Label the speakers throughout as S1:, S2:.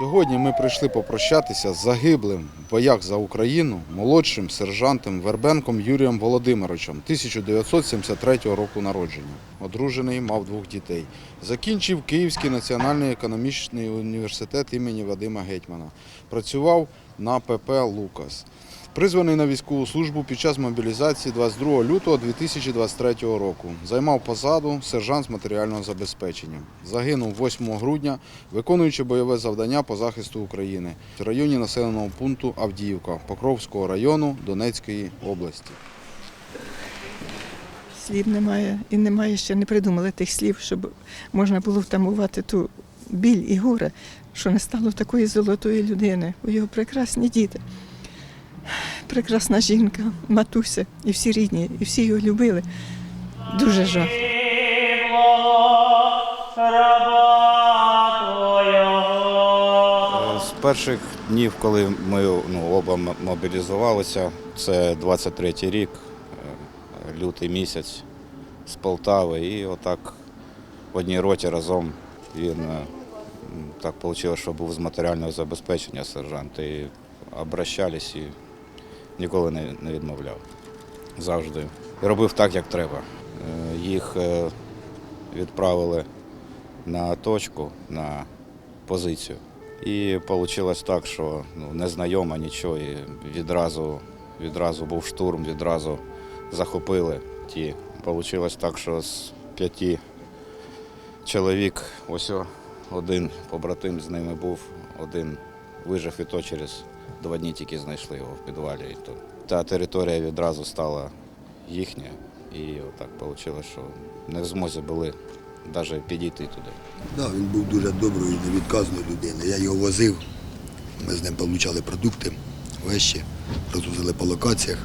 S1: Сьогодні ми прийшли попрощатися з загиблим в боях за Україну молодшим сержантом Вербенком Юрієм Володимировичем 1973 року народження. Одружений, мав двох дітей. Закінчив Київський національний економічний університет імені Вадима Гетьмана. Працював на ПП Лукас. Призваний на військову службу під час мобілізації 22 лютого 2023 року. Займав посаду сержант з матеріального забезпечення. Загинув 8 грудня, виконуючи бойове завдання по захисту України в районі населеного пункту Авдіївка Покровського району Донецької області.
S2: Слів немає і немає ще не придумали тих слів, щоб можна було втамувати ту біль і горе, що не стало такої золотої людини. У його прекрасні діти, прекрасна жінка, матуся, і всі рідні, і всі його любили. Дуже жаль.
S3: З перших днів, коли ми ну, оба мобілізувалися, це 23-й рік, е, лютий місяць з Полтави. І отак в одній роті разом він е, так вийшло, що був з матеріального забезпечення сержант. І обращались і ніколи не, відмовляв. Завжди. Робив так, як треба. Е, Їх е, відправили на точку, на позицію. І вийшло так, що ну, незнайома нічого, і відразу, відразу був штурм, відразу захопили ті. Вийшло так, що з п'яти чоловік, ось один побратим з ними був, один вижив і то через два дні тільки знайшли його в підвалі. І то. Та територія відразу стала їхня. І отак вийшло, що не в змозі були навіть підійти туди.
S4: Да, він був дуже доброю і невідказною людиною. Я його возив, ми з ним отримали продукти, вещі, розвозили по локаціях.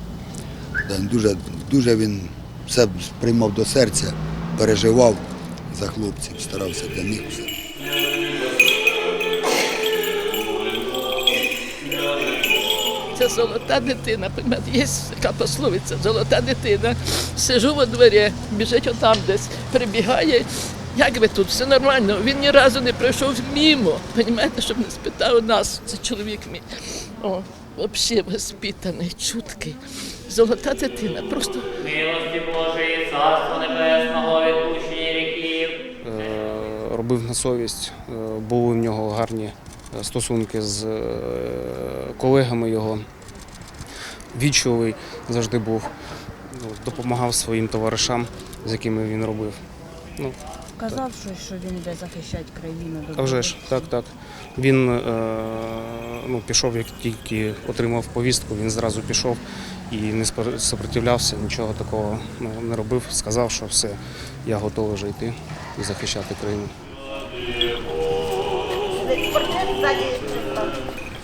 S4: Да, дуже, дуже він все приймав до серця, переживав за хлопців, старався для них все.
S5: Це золота дитина. Є така пословиця, золота дитина. Сижу во дворі, біжить отам десь, прибігає. Як ви тут? Все нормально. Він ні разу не пройшов мімо. Понімаєте, щоб не спитав нас, це чоловік мій. О, взагалі воспитаний, чуткий. Золота дитина. Просто
S6: Милості Божої, Царство Небесного, відпущення ріків.
S7: е, робив на совість. Е, Були в нього гарні стосунки з е, колегами його. Вічовий завжди був. Ну, Допомагав своїм товаришам, з якими він робив. Ну,
S8: Казав, що, що він йде захищати країну.
S7: а вже ж, так, так. Він е, ну, пішов, як тільки отримав повістку, він зразу пішов і не сопротивлявся, нічого такого ну, не робив. Сказав, що все, я готовий вже йти і захищати країну. Портрет сзади